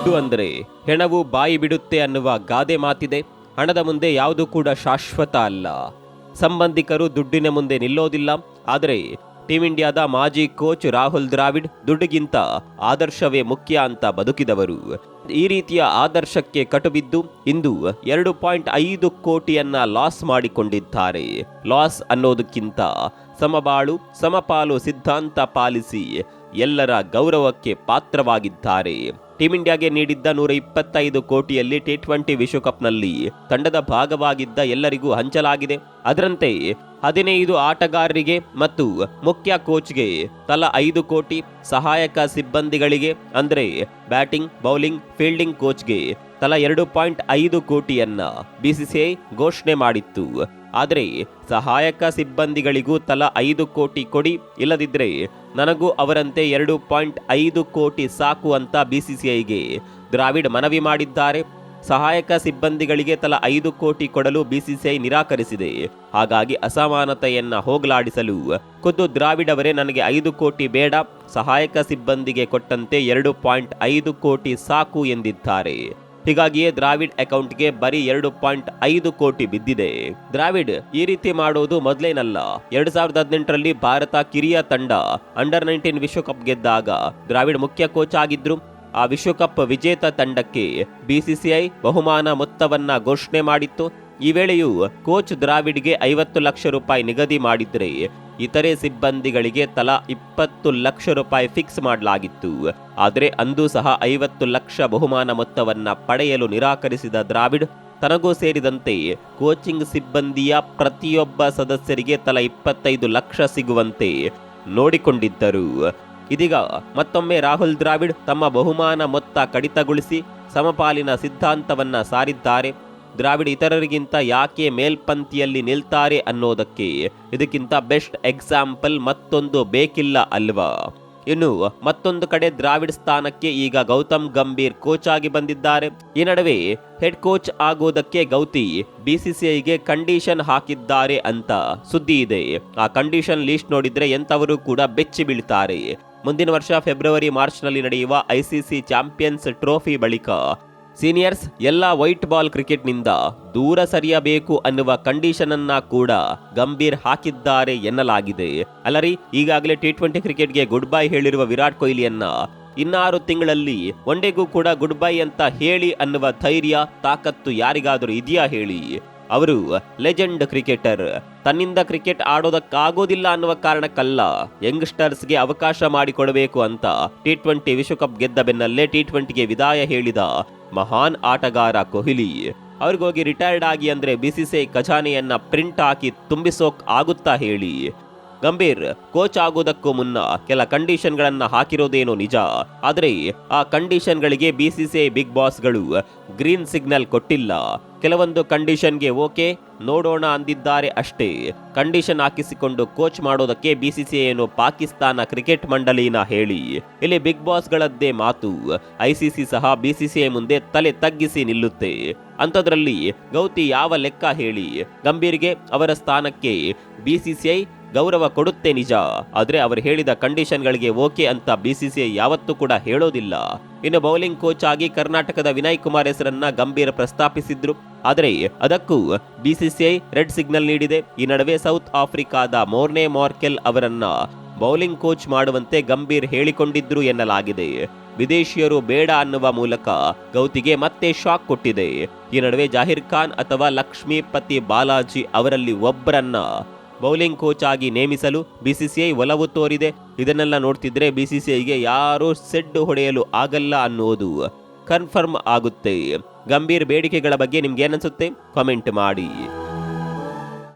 ದುಡ್ಡು ಅಂದರೆ ಹೆಣವು ಬಾಯಿ ಬಿಡುತ್ತೆ ಅನ್ನುವ ಗಾದೆ ಮಾತಿದೆ. ಹಣದ ಮುಂದೆ ಯಾವುದು ಕೂಡ ಶಾಶ್ವತ ಅಲ್ಲ. ಸಂಬಂಧಿಕರು ದುಡ್ಡಿನ ಮುಂದೆ ನಿಲ್ಲೋದಿಲ್ಲ. ಆದರೆ ಟೀಂ ಇಂಡಿಯಾದ ಮಾಜಿ ಕೋಚ್ ರಾಹುಲ್ ದ್ರಾವಿಡ್ ದುಡ್ಡಿಗಿಂತ ಆದರ್ಶವೇ ಮುಖ್ಯ ಅಂತ ಬದುಕಿದವರು. ಈ ರೀತಿಯ ಆದರ್ಶಕ್ಕೆ ಕಟುಬಿದ್ದು ಇಂದು ಎರಡು ಪಾಯಿಂಟ್ ಐದು ಕೋಟಿಯನ್ನ ಲಾಸ್ ಮಾಡಿಕೊಂಡಿದ್ದಾರೆ. ಲಾಸ್ ಅನ್ನೋದಕ್ಕಿಂತ ಸಮಬಾಳು, ಸಮಪಾಲು ಸಿದ್ಧಾಂತ ಪಾಲಿಸಿ ಎಲ್ಲರ ಗೌರವಕ್ಕೆ ಪಾತ್ರವಾಗಿದ್ದಾರೆ. ಟೀಂ ಇಂಡಿಯಾಗೆ ನೀಡಿದ್ದ ನೂರ ಇಪ್ಪತ್ತೈದು ಕೋಟಿಯಲ್ಲಿ ಟಿ ಟ್ವೆಂಟಿ ವಿಶ್ವಕಪ್ನಲ್ಲಿ ತಂಡದ ಭಾಗವಾಗಿದ್ದ ಎಲ್ಲರಿಗೂ ಹಂಚಲಾಗಿದೆ. ಅದರಂತೆ ಹದಿನೈದು ಆಟಗಾರರಿಗೆ ಮತ್ತು ಮುಖ್ಯ ಕೋಚ್ಗೆ ತಲಾ ಐದು ಕೋಟಿ ಸಹಾಯಕ ಸಿಬ್ಬಂದಿಗಳಿಗೆ, ಅಂದರೆ ಬ್ಯಾಟಿಂಗ್, ಬೌಲಿಂಗ್, ಫೀಲ್ಡಿಂಗ್ ಕೋಚ್ಗೆ ತಲಾ ಎರಡು ಪಾಯಿಂಟ್ ಐದು ಕೋಟಿಯನ್ನ ಬಿಸಿಸಿಐ ಘೋಷಣೆ ಮಾಡಿತ್ತು. ಆದರೆ ಸಹಾಯಕ ಸಿಬ್ಬಂದಿಗಳಿಗೂ ತಲಾ ಐದು ಕೋಟಿ ಕೊಡಿ ಇಲ್ಲದಿದ್ದರೆ ನನಗೂ ಅವರಂತೆ ಎರಡು ಪಾಯಿಂಟ್ ಐದು ಕೋಟಿ ಸಾಕು ಅಂತ ಬಿಸಿಸಿಐಗೆ ದ್ರಾವಿಡ್ ಮನವಿ ಮಾಡಿದ್ದಾರೆ. ಸಹಾಯಕ ಸಿಬ್ಬಂದಿಗಳಿಗೆ ತಲಾ ಐದು ಕೋಟಿ ಕೊಡಲು ಬಿಸಿಸಿಐ ನಿರಾಕರಿಸಿದೆ. ಹಾಗಾಗಿ ಅಸಮಾನತೆಯನ್ನು ಹೋಗಲಾಡಿಸಲು ಖುದ್ದು ದ್ರಾವಿಡ್ ಅವರೇ ನನಗೆ ಐದು ಕೋಟಿ ಬೇಡ, ಸಹಾಯಕ ಸಿಬ್ಬಂದಿಗೆ ಕೊಟ್ಟಂತೆ ಎರಡು ಪಾಯಿಂಟ್ ಐದು ಕೋಟಿ ಸಾಕು ಎಂದಿದ್ದಾರೆ. ಹೀಗಾಗಿಯೇ ದ್ರಾವಿಡ್ ಅಕೌಂಟ್ಗೆ ಬರೀ ಎರಡು ಪಾಯಿಂಟ್ ಐದು ಕೋಟಿ ಬಿದ್ದಿದೆ. ದ್ರಾವಿಡ್ ಈ ರೀತಿ ಮಾಡೋದು ಮೊದಲೇನಲ್ಲ. ಎರಡ್ ಸಾವಿರದ ಹದಿನೆಂಟರಲ್ಲಿ ಭಾರತ ಕಿರಿಯ ತಂಡ ಅಂಡರ್ ನೈನ್ಟೀನ್ ವಿಶ್ವಕಪ್ ಗೆದ್ದಾಗ ದ್ರಾವಿಡ್ ಮುಖ್ಯ ಕೋಚ್ ಆಗಿದ್ರು. ಆ ವಿಶ್ವಕಪ್ ವಿಜೇತ ತಂಡಕ್ಕೆ ಬಿಸಿಸಿಐ ಬಹುಮಾನ ಮೊತ್ತವನ್ನ ಘೋಷಣೆ ಮಾಡಿತ್ತು. ಈ ವೇಳೆಯೂ ಕೋಚ್ ದ್ರಾವಿಡ್ಗೆ ಐವತ್ತು ಲಕ್ಷ ರೂಪಾಯಿ ನಿಗದಿ ಮಾಡಿದ್ರೆ ಇತರೆ ಸಿಬ್ಬಂದಿಗಳಿಗೆ ತಲಾ ಇಪ್ಪತ್ತು ಲಕ್ಷ ರೂಪಾಯಿ ಫಿಕ್ಸ್ ಮಾಡಲಾಗಿತ್ತು. ಆದರೆ ಅಂದು ಸಹ ಐವತ್ತು ಲಕ್ಷ ಬಹುಮಾನ ಮೊತ್ತವನ್ನ ಪಡೆಯಲು ನಿರಾಕರಿಸಿದ ದ್ರಾವಿಡ್, ತನಗೂ ಸೇರಿದಂತೆ ಕೋಚಿಂಗ್ ಸಿಬ್ಬಂದಿಯ ಪ್ರತಿಯೊಬ್ಬ ಸದಸ್ಯರಿಗೆ ತಲಾ ಇಪ್ಪತ್ತೈದು ಲಕ್ಷ ಸಿಗುವಂತೆ ನೋಡಿಕೊಂಡಿದ್ದರು. ಇದೀಗ ಮತ್ತೊಮ್ಮೆ ರಾಹುಲ್ ದ್ರಾವಿಡ್ ತಮ್ಮ ಬಹುಮಾನ ಮೊತ್ತ ಕಡಿತಗೊಳಿಸಿ ಸಮಪಾಲಿನ ಸಿದ್ಧಾಂತವನ್ನ ಸಾರಿದ್ದಾರೆ. ದ್ರಾವಿಡ್ ಇತರರಿಗಿಂತ ಯಾಕೆ ಮೇಲ್ಪಂಥಿಯಲ್ಲಿ ನಿಲ್ತಾರೆ ಅನ್ನೋದಕ್ಕೆ ಇದಕ್ಕಿಂತ ಬೆಸ್ಟ್ ಎಕ್ಸಾಂಪಲ್ ಮತ್ತೊಂದು ಬೇಕಿಲ್ಲ ಅಲ್ವಾ? ಇನ್ನು, ಮತ್ತೊಂದು ಕಡೆ ದ್ರಾವಿಡ್ ಸ್ಥಾನಕ್ಕೆ ಈಗ ಗೌತಮ್ ಗಂಭೀರ್ ಕೋಚ್ ಆಗಿ ಬಂದಿದ್ದಾರೆ. ಈ ನಡುವೆ ಹೆಡ್ ಕೋಚ್ ಆಗೋದಕ್ಕೆ ಗೌತಿ ಬಿಸಿಸಿಐಗೆ ಕಂಡೀಷನ್ ಹಾಕಿದ್ದಾರೆ ಅಂತ ಸುದ್ದಿ ಇದೆ. ಆ ಕಂಡೀಷನ್ ಲಿಸ್ಟ್ ನೋಡಿದ್ರೆ ಎಂತವರು ಕೂಡ ಬೆಚ್ಚಿ ಬೀಳ್ತಾರೆ. ಮುಂದಿನ ವರ್ಷ ಫೆಬ್ರವರಿ ಮಾರ್ಚ್ನಲ್ಲಿ ನಡೆಯುವ ಐಸಿಸಿ ಚಾಂಪಿಯನ್ಸ್ ಟ್ರೋಫಿ ಬಳಿಕ ಸೀನಿಯರ್ಸ್ ಎಲ್ಲ ವೈಟ್ ಬಾಲ್ ಕ್ರಿಕೆಟ್ನಿಂದ ದೂರ ಸರಿಯಬೇಕು ಅನ್ನುವ ಕಂಡೀಷನ್ ಅನ್ನ ಕೂಡ ಗಂಭೀರ್ ಹಾಕಿದ್ದಾರೆ ಎನ್ನಲಾಗಿದೆ. ಅಲ್ಲರಿ, ಈಗಾಗಲೇ ಟಿ ಟ್ವೆಂಟಿ ಕ್ರಿಕೆಟ್ಗೆ ಗುಡ್ ಬೈ ಹೇಳಿರುವ ವಿರಾಟ್ ಕೊಹ್ಲಿಯನ್ನ ಇನ್ನಾರು ತಿಂಗಳಲ್ಲಿ ಒನ್ಡೆಗೂ ಕೂಡ ಗುಡ್ ಬೈ ಅಂತ ಹೇಳಿ ಅನ್ನುವ ಧೈರ್ಯ, ತಾಕತ್ತು ಯಾರಿಗಾದರೂ ಇದೆಯಾ ಹೇಳಿ? ಅವರು, ಲೆಜೆಂಡ್ ಕ್ರಿಕೆಟರ್, ತನ್ನಿಂದ ಕ್ರಿಕೆಟ್ ಆಡೋದಕ್ಕಾಗೋದಿಲ್ಲ ಅನ್ನುವ ಕಾರಣಕ್ಕಲ್ಲ, ಯಂಗ್ಸ್ಟರ್ಸ್ಗೆ ಅವಕಾಶ ಮಾಡಿಕೊಡಬೇಕು ಅಂತ ಟಿ ಟ್ವೆಂಟಿ ವಿಶ್ವಕಪ್ ಗೆದ್ದ ಬೆನ್ನಲ್ಲೇ ಟಿ ಟ್ವೆಂಟಿಗೆ ವಿದಾಯ ಹೇಳಿದ ಮಹಾನ್ ಆಟಗಾರ ಕೊಹ್ಲಿ. ಅವ್ರಿಗೋಗಿ ರಿಟೈರ್ಡ್ ಆಗಿ ಅಂದ್ರೆ ಬಿಸಿಸಿಐ ಖಜಾನೆಯನ್ನ ಪ್ರಿಂಟ್ ಹಾಕಿ ತುಂಬಿಸೋಕ್ ಆಗುತ್ತಾ ಹೇಳಿ. ಗಂಭೀರ್, ಕೋಚ್ ಆಗೋದಕ್ಕೂ ಮುನ್ನ ಕೆಲ ಕಂಡೀಷನ್ಗಳನ್ನು ಹಾಕಿರೋದೇನೋ ನಿಜ. ಆದರೆ ಆ ಕಂಡೀಷನ್ಗಳಿಗೆ ಬಿಸಿಸಿಐ ಬಿಗ್ ಬಾಸ್ಗಳು ಗ್ರೀನ್ ಸಿಗ್ನಲ್ ಕೊಟ್ಟಿಲ್ಲ. ಕೆಲವೊಂದು ಕಂಡೀಷನ್ಗೆ ಓಕೆ, ನೋಡೋಣ ಅಂದಿದ್ದಾರೆ ಅಷ್ಟೇ. ಕಂಡೀಷನ್ ಹಾಕಿಸಿಕೊಂಡು ಕೋಚ್ ಮಾಡೋದಕ್ಕೆ ಬಿಸಿಸಿಐ ಏನು ಪಾಕಿಸ್ತಾನ ಕ್ರಿಕೆಟ್ ಮಂಡಳಿನ ಹೇಳಿ. ಇಲ್ಲಿ ಬಿಗ್ ಬಾಸ್ಗಳದ್ದೇ ಮಾತು. ಐಸಿಸಿ ಸಹ ಬಿಸಿಸಿಐ ಮುಂದೆ ತಲೆ ತಗ್ಗಿಸಿ ನಿಲ್ಲುತ್ತೆ. ಅಂಥದ್ರಲ್ಲಿ ಗೌತಿ ಯಾವ ಲೆಕ್ಕ ಹೇಳಿ? ಗಂಭೀರ್ಗೆ ಅವರ ಸ್ಥಾನಕ್ಕೆ ಬಿಸಿಸಿಐ ಗೌರವ ಕೊಡುತ್ತೆ ನಿಜ. ಆದ್ರೆ ಅವರು ಹೇಳಿದ ಕಂಡೀಷನ್ಗಳಿಗೆ ಓಕೆ ಅಂತ ಬಿಸಿಸಿಐ ಯಾವತ್ತೂ ಕೂಡ ಹೇಳೋದಿಲ್ಲ. ಇನ್ನು ಬೌಲಿಂಗ್ ಕೋಚ್ ಆಗಿ ಕರ್ನಾಟಕದ ವಿನಯ್ ಕುಮಾರ್ ಹೆಸರನ್ನ ಗಂಭೀರ ಪ್ರಸ್ತಾಪಿಸಿದ್ರು. ಆದರೆ ಅದಕ್ಕೂ ಬಿಸಿಸಿಐ ರೆಡ್ ಸಿಗ್ನಲ್ ನೀಡಿದೆ. ಈ ನಡುವೆ ಸೌತ್ ಆಫ್ರಿಕಾದ ಮೋರ್ನೆ ಮಾರ್ಕೆಲ್ ಅವರನ್ನ ಬೌಲಿಂಗ್ ಕೋಚ್ ಮಾಡುವಂತೆ ಗಂಭೀರ್ ಹೇಳಿಕೊಂಡಿದ್ರು ಎನ್ನಲಾಗಿದೆ. ವಿದೇಶಿಯರು ಬೇಡ ಅನ್ನುವ ಮೂಲಕ ಗೌತಿಗೆ ಮತ್ತೆ ಶಾಕ್ ಕೊಟ್ಟಿದೆ. ಈ ನಡುವೆ ಜಾಹಿರ್ ಖಾನ್ ಅಥವಾ ಲಕ್ಷ್ಮೀಪತಿ ಬಾಲಾಜಿ ಅವರಲ್ಲಿ ಒಬ್ಬರನ್ನ ಬೌಲಿಂಗ್ ಕೋಚ್ ಆಗಿ ನೇಮಿಸಲು ಬಿಸಿಸಿಐ ಒಲವು ತೋರಿದೆ. ಇದನ್ನೆಲ್ಲ ನೋಡ್ತಿದ್ರೆ ಬಿಸಿಸಿಐಗೆ ಯಾರೂ ಸೆಡ್ ಹೊಡೆಯಲು ಆಗಲ್ಲ ಅನ್ನೋದು ಕನ್ಫರ್ಮ್ ಆಗುತ್ತೆ. ಗಂಭೀರ್ ಬೇಡಿಕೆಗಳ ಬಗ್ಗೆ ನಿಮ್ಗೆ ಏನನ್ಸುತ್ತೆ ಕಾಮೆಂಟ್ ಮಾಡಿ.